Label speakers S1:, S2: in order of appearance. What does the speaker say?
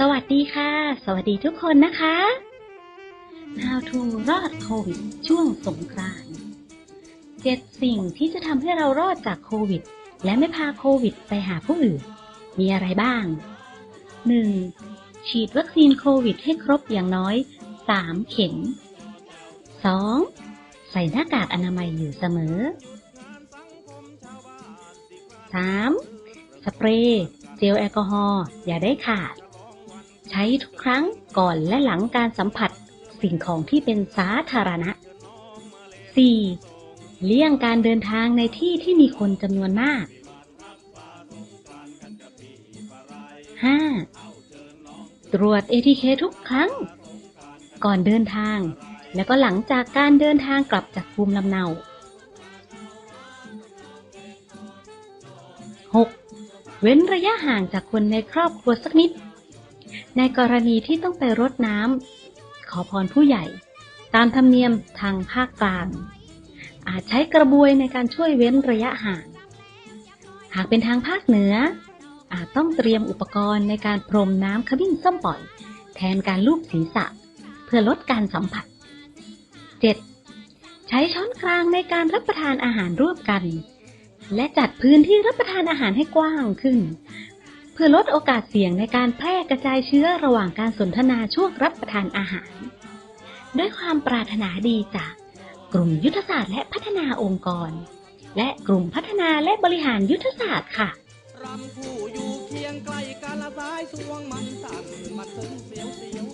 S1: สวัสดีค่ะ สวัสดีทุกคนนะคะ How to รอดโควิดช่วงสงกรานต์เจ็ดสิ่งที่จะทำให้เรารอดจากโควิด และไม่พาโควิดไปหาผู้อื่น มีอะไรบ้าง 1. ฉีดวัคซีนโควิดให้ครบอย่างน้อย 3 เข็ม 2. ใส่หน้ากากอนามัยอยู่เสมอ 3. สเปรย์เจลแอลกอฮอล์อย่าได้ขาด ใช้ทุกครั้งก่อนและหลังการสัมผัสสิ่งของที่เป็นสาธารณะ 4. เลี่ยงการเดินทางในที่ที่มีคนจำนวนมาก 5. ตรวจ ATK ทุกครั้ง ก่อนเดินทาง แล้วก็หลังจากการเดินทางกลับจากภูมิลำเนา 6. เว้นระยะห่างจากคนในครอบครัวสักนิด ในกรณีที่ต้องไปรดน้ำขอพรผู้ใหญ่ ตามธรรมเนียมทางภาคกลาง อาจใช้กระบวยในการช่วยเว้นระยะห่าง หากเป็นทางภาคเหนือ อาจต้องเตรียมอุปกรณ์ในการพรมน้ำขมิ้นส้มปล่อย แทนการลูบศีรษะ เพื่อลดการสัมผัส 7. ใช้ช้อนกลางในการรับประทานอาหารร่วมกันและจัดพื้นที่รับประทานอาหารให้กว้างขึ้น เพื่อลดโอกาสเสี่ยงในการแพร่กระจายเชื้อระหว่างการสนทนาช่วงรับประทานอาหาร ด้วยความปรารถนาดีจากกลุ่มยุทธศาสตร์และพัฒนาองค์กร และกลุ่มพัฒนาและบริหารยุทธศาสตร์ค่ะ
S2: รำผู้อยู่เคียงไกลกาลสายสวงมันสั่นมาถึงเสียวเสียว